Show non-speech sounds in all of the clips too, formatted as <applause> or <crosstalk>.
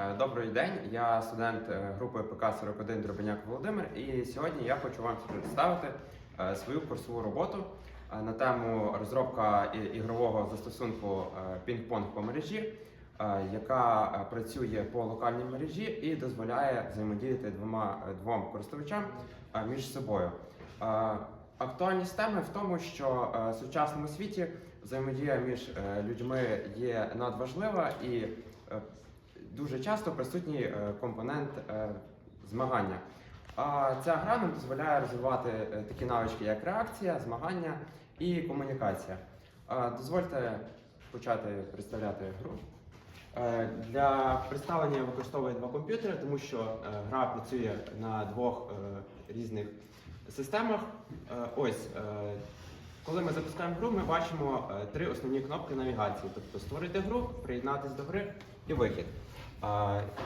Е, Добрий день, я студент е, групи ПК-41 Дробеняк Володимир, і сьогодні я хочу вам представити е, свою курсову роботу на тему розробка ігрового застосунку пінг-понг по мережі, яка працює по локальній мережі і дозволяє взаємодіяти двома двом користувачам між собою. Актуальність теми в тому, що в сучасному світі взаємодія між людьми є надважлива і дуже часто присутній е, компонент е, змагання. А ця гра нам дозволяє розвивати е, такі навички, як реакція, змагання і комунікація. Дозвольте почати представляти гру. Для представлення я використовую два комп'ютери, тому що гра працює на двох різних системах. Ось, коли ми запускаємо гру, ми бачимо е, три основні кнопки навігації: тобто створити гру, приєднатись до гри і вихід.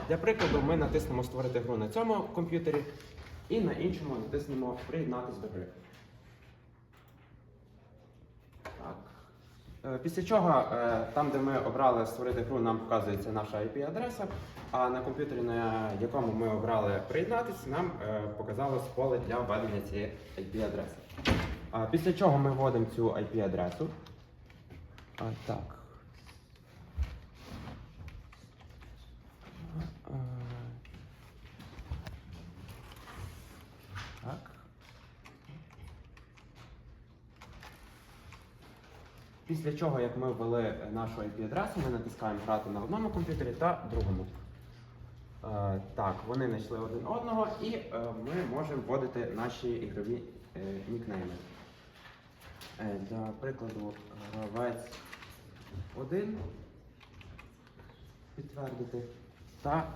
Для прикладу, ми натиснемо створити гру на цьому комп'ютері і на іншому натиснемо приєднатись до гри. Так. Е, Після чого е, там, де ми обрали створити гру, нам показується наша IP-адреса, а на комп'ютері, на якому ми обрали приєднатися, нам показалось поле для введення цієї IP-адреси. А, Після чого ми вводимо цю IP-адресу. А, Так. Так. Після чого, як ми ввели нашу IP-адресу, ми натискаємо грати на одному комп'ютері та другому. Е, так, вони знайшли один одного, і е, ми можемо вводити наші ігрові е, нікнейми. Е, для прикладу, гравець 1 підтвердити. Та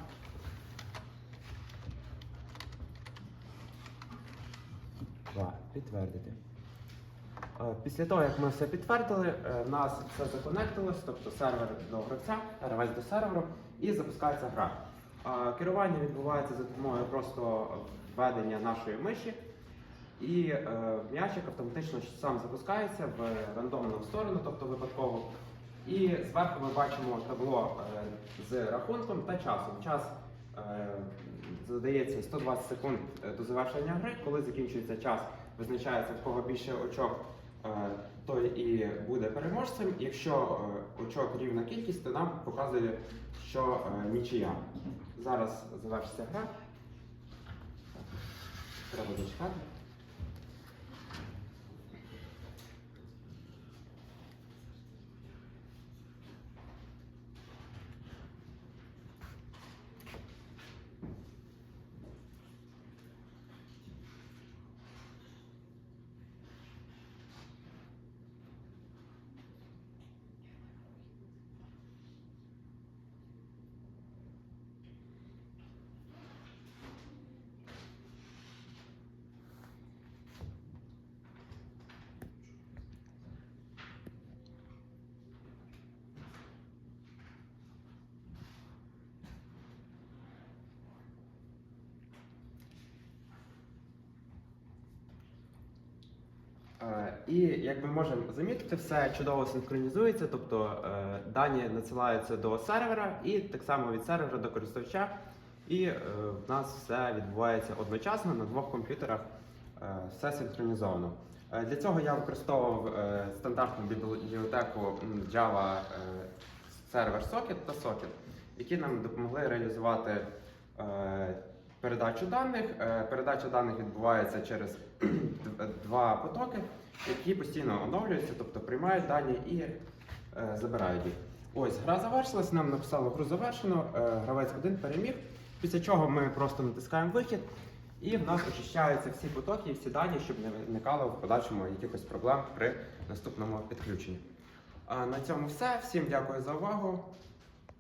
підтвердити. Е, Після того, як ми все підтвердили, е, в нас все законектилось, тобто сервер до гравця, гравець до серверу, і запускається гра. Е, Керування відбувається за допомогою просто введення нашої миші, і е, м'ячик автоматично сам запускається в рандомну сторону, тобто випадково. І зверху ми бачимо табло е, з рахунком та часом. Час е, задається 120 секунд до завершення гри. Коли закінчується час, визначається в кого більше очок, е, той і буде переможцем. Якщо е, очок рівна кількість, то нам показує, що е, нічия. Зараз завершиться гра. Треба дочекати. Е, І як ми можемо замітити, все чудово синхронізується, тобто е, дані надсилаються до сервера і так само від сервера до користувача. І е, в нас все відбувається одночасно на двох комп'ютерах, е, все синхронізовано. Для цього я використовував стандартну бібліотеку Java сервер Socket та Socket, які нам допомогли реалізувати передачу даних. Е, Передача даних відбувається через <clears throat> два потоки, які постійно оновлюються, тобто приймають дані і е, забирають їх. Ось гра завершилась, нам написало гру завершено, е, гравець один переміг. Після чого ми просто натискаємо вихід, і в нас очищаються всі потоки і всі дані, щоб не виникало в подальшому якихось проблем при наступному підключенні. А на цьому все. Всім дякую за увагу.